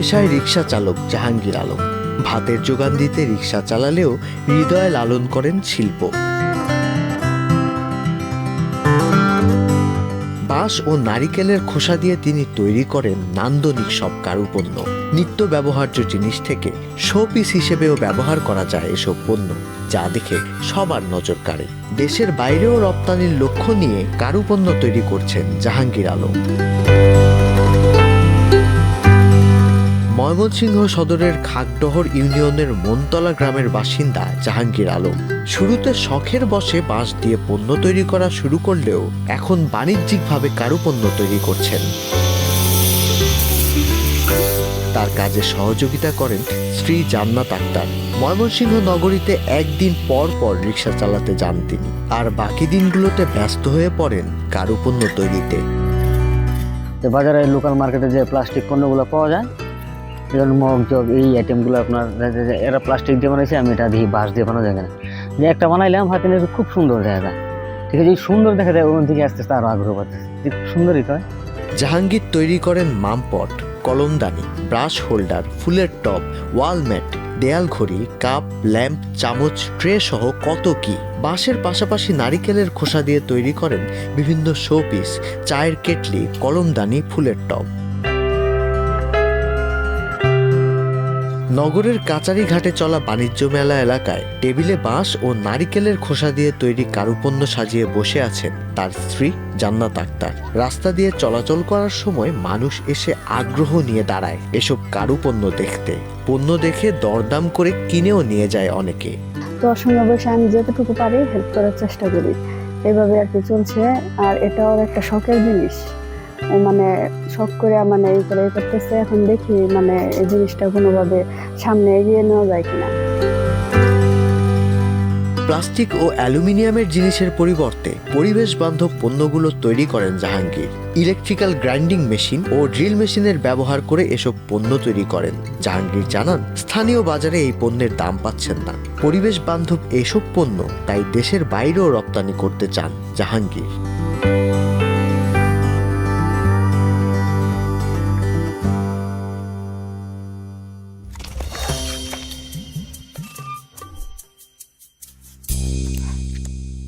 পেশায় রিক্সা চালক জাহাঙ্গীর আলম। ভাতের যোগান দিতে রিক্সা চালালেও হৃদয়ে লালন করেন শিল্প। বাঁশ ও নারিকেলের খোসা দিয়ে তিনি তৈরি করেন নান্দনিক সব কারুপণ্য। নিত্য ব্যবহার্য জিনিস থেকে শোপিস হিসেবেও ব্যবহার করা যায় এসব পণ্য, যা দেখে সবার নজর কাড়ে। দেশের বাইরেও রপ্তানির লক্ষ্য নিয়ে কারুপণ্য তৈরি করছেন জাহাঙ্গীর আলম। ময়মনসিংহ সদরের খাগডহর ইউনিয়নের মনতলা গ্রামের বাসিন্দা জাহাঙ্গীর আলম। শুরুতে শখের বসে বাঁশ দিয়ে পণ্য তৈরি করা শুরু করলেও এখন বাণিজ্যিকভাবে কারু পণ্য তৈরি করছেন। তার কাজে সহযোগিতা করেন স্ত্রী জান্নাত আক্তার। ময়মনসিংহ নগরীতে একদিন পর পর রিক্সা চালাতে যান তিনি। আর বাকি দিনগুলোতে ব্যস্ত হয়ে পড়েন কারুপণ্য তৈরিতে। যে বাজারে লোকাল মার্কেটে যে প্লাস্টিক পণ্যগুলো পাওয়া যায় যেমন মগ জগ এই আইটেমগুলো আপনার এরা প্লাস্টিক দিয়ে বানাইছে, আমি এটা দিয়ে বাঁশ দিয়ে বানানো যায় না যে একটা বানাইলাম, হাতে নিয়ে খুব সুন্দর দেখা যায় ঠিক আছে সুন্দর দেখা যায়, ওখান থেকে আস্তে আস্তে আরও আগ্রহ পাচ্ছে সুন্দরই কয় জাহাঙ্গীর তৈরি করেন মামপট, কলমদানি, ব্রাশ হোল্ডার, ফুলের টপ ওয়ালম্যাট দেয়াল ঘড়ি, কাপ, ল্যাম্প, চামচ, ট্রে সহ কত কি। বাঁশের পাশাপাশি নারিকেলের খোসা দিয়ে তৈরি করেন বিভিন্ন শোপিস, চায়ের কেটলি, কলমদানি, ফুলের টপ নগরের কাচারি ঘাটে চলা বাণিজ্য মেলা এলাকায় টেবিলে বাঁশ ও নারিকেলের খোসা দিয়ে তৈরি কারুপণ্য সাজিয়ে বসে আছেন তার স্ত্রী জান্নাত আক্তার। রাস্তা দিয়ে চলাচল করার সময় মানুষ এসে আগ্রহ নিয়ে দাঁড়ায় এসব কারুপণ্য দেখতে। পণ্য দেখে দরদাম করে কিনেও নিয়ে যায় অনেকে। আমি যতটুকু পারি হেল্প করার চেষ্টা করি। এইভাবে আর কি চলছে, আর এটাও একটা শখের জিনিস। মানে শখ করে মানে এই করে করতেছে, এখন দেখি মানে এই জিনিসটা কোনোভাবে সামনে এগিয়ে নেওয়া যায় কিনা। প্লাস্টিক ও অ্যালুমিনিয়ামের জিনিসের পরিবর্তে পরিবেশ বান্ধব পণ্যগুলো তৈরি করেন জাহাঙ্গীর। ইলেকট্রিক্যাল গ্রাইন্ডিং মেশিন ও ড্রিল মেশিনের ব্যবহার করে এসব পণ্য তৈরি করেন। জাহাঙ্গীর জানান, স্থানীয় বাজারে এই পণ্যের দাম পাচ্ছেন না। পরিবেশ বান্ধব এসব পণ্য তাই দেশের বাইরেও রপ্তানি করতে চান জাহাঙ্গীর।